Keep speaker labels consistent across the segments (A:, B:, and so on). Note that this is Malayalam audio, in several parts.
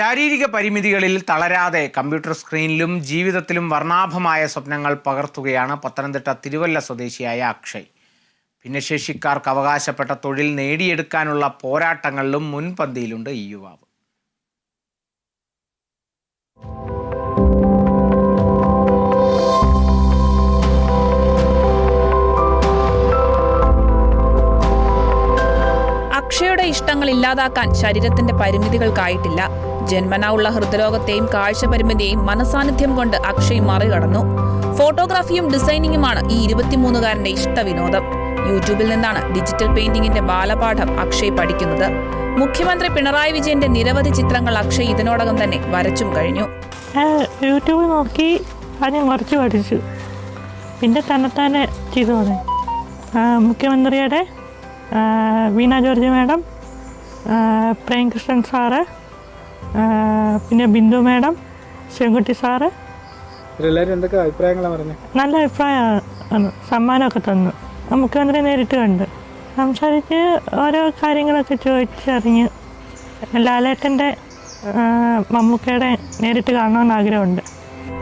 A: ശാരീരിക പരിമിതികളിൽ തളരാതെ കമ്പ്യൂട്ടർ സ്ക്രീനിലും ജീവിതത്തിലും വർണാഭമായ സ്വപ്നങ്ങൾ പകർത്തുകയാണ് പത്തനംതിട്ട തിരുവല്ല സ്വദേശിയായ അക്ഷയ്. ഭിന്നശേഷിക്കാർക്ക് അവകാശപ്പെട്ട തൊഴിൽ നേടിയെടുക്കാനുള്ള പോരാട്ടങ്ങളിലും മുൻപന്തിയിലുണ്ട് ഈ യുവാവ്.
B: അക്ഷയുടെ ഇഷ്ടങ്ങൾ ഇല്ലാതാക്കാൻ ശരീരത്തിന്റെ പരിമിതികൾക്കായിട്ടില്ല. ജന്മനാ ഉള്ള കാഴ്ച പരിമിതിയെയും മനസാന്നിധ്യം കൊണ്ട് അക്ഷയ് മറികടന്നു. ഫോട്ടോഗ്രാഫിയും ഡിസൈനിങ്ങുമാണ് ഈ ഇരുപത്തിമൂന്നുകാരന്റെ ഇഷ്ടവിനോദം. യൂട്യൂബിൽ നിന്നാണ് ഡിജിറ്റൽ പെയിന്റിംഗിന്റെ ബാലപാഠം അക്ഷയ് പഠിക്കുന്നത്. മുഖ്യമന്ത്രി പിണറായി വിജയന്റെ നിരവധി ചിത്രങ്ങൾ അക്ഷയ് ഇതിനോടകം തന്നെ വരച്ചും കഴിഞ്ഞു.
C: യൂട്യൂബിൽ യൂട്യൂബ് നോക്കി ആദ്യം കുറച്ച് പഠിച്ചു. പിന്നെ തന്നെത്താനെ ചെയ്തു മുഖ്യമന്ത്രിയുടെ വീണ ജോർജ് മാഡം പ്രേംകൃഷ്ണൻ സാറ് പിന്നെ ബിന്ദു മാഡം ശിവൻകുട്ടി സാറ്.
D: എന്തൊക്കെ അഭിപ്രായങ്ങളാണ് പറഞ്ഞത്
C: നല്ല അഭിപ്രായമാണ്. സമ്മാനമൊക്കെ തന്നു. മുഖ്യമന്ത്രി നേരിട്ട് കണ്ട്. സംസാരിച്ച് ഓരോ കാര്യങ്ങളൊക്കെ ചോദിച്ചറിഞ്ഞ് ലാലേട്ടന്റെ മമ്മൂക്കയുടെ നേരിട്ട് കാണണമെന്ന് ആഗ്രഹമുണ്ട്.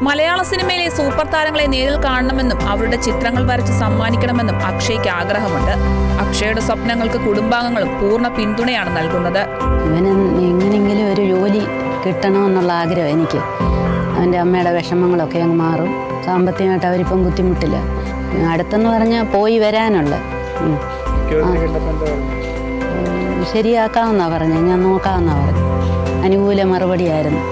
B: മലയാള സിനിമയിലെ സൂപ്പർ താരങ്ങളെ നേരിൽ കാണണമെന്നും അവരുടെ ചിത്രങ്ങൾ വരച്ച് സമ്മാനിക്കണമെന്നും അക്ഷയ്ക്ക് ആഗ്രഹമുണ്ട്. അക്ഷയുടെ സ്വപ്നങ്ങൾക്ക് കുടുംബാംഗങ്ങളും പൂർണ പിന്തുണയാണ് നൽകുന്നത്.
E: ഇവന് എങ്ങനെയെങ്കിലും ഒരു ജോലി കിട്ടണമെന്നുള്ള ആഗ്രഹം എനിക്ക്. അവന്റെ അമ്മയുടെ വിഷമങ്ങളൊക്കെ അങ്ങ് മാറും. സാമ്പത്തികമായിട്ട് അവരിപ്പം ബുദ്ധിമുട്ടില്ല. അടുത്തെന്ന് പറഞ്ഞാൽ പോയി വരാനുള്ള
D: ശരിയാക്കാമെന്നാണ് പറഞ്ഞത്?
E: ഞാൻ നോക്കാമെന്നാണ് പറഞ്ഞത്. പറഞ്ഞു അനുകൂല മറുപടിയായിരുന്നു.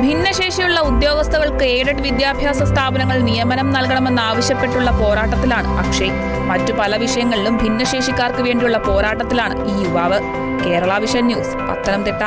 B: ഭിന്നശേഷിയുള്ള ഉദ്യോഗസ്ഥർക്ക് എയ്ഡഡ് വിദ്യാഭ്യാസ സ്ഥാപനങ്ങൾ നിയമനം നൽകണമെന്നാവശ്യപ്പെട്ടുള്ള പോരാട്ടത്തിലാണ് അക്ഷയ്. മറ്റു പല വിഷയങ്ങളിലും ഭിന്നശേഷിക്കാർക്ക് വേണ്ടിയുള്ള പോരാട്ടത്തിലാണ് ഈ യുവാവ്. Kerala vision news Pathanamthitta.